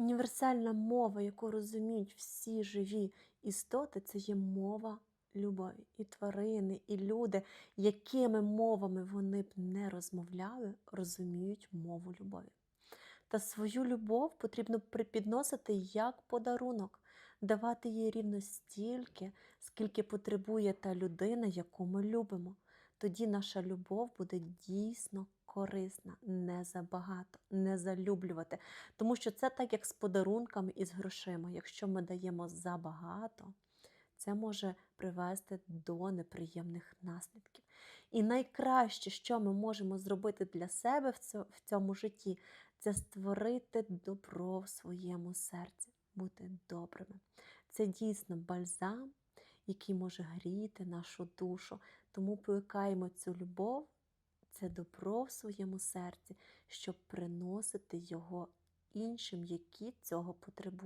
Універсальна мова, яку розуміють всі живі істоти, це є мова любові. І тварини, і люди, якими мовами вони б не розмовляли, розуміють мову любові. Та свою любов потрібно припідносити як подарунок, давати їй рівно стільки, скільки потребує та людина, яку ми любимо. Тоді наша любов буде дійсно корисна, не забагато, не залюблювати. Тому що це так, як з подарунками і з грошима. Якщо ми даємо забагато, це може привести до неприємних наслідків. І найкраще, що ми можемо зробити для себе в цьому житті, це створити добро в своєму серці, бути добрими. Це дійсно бальзам, який може гріти нашу душу. Тому плекаємо цю любов, це добро в своєму серці, щоб приносити його іншим, які цього потребують.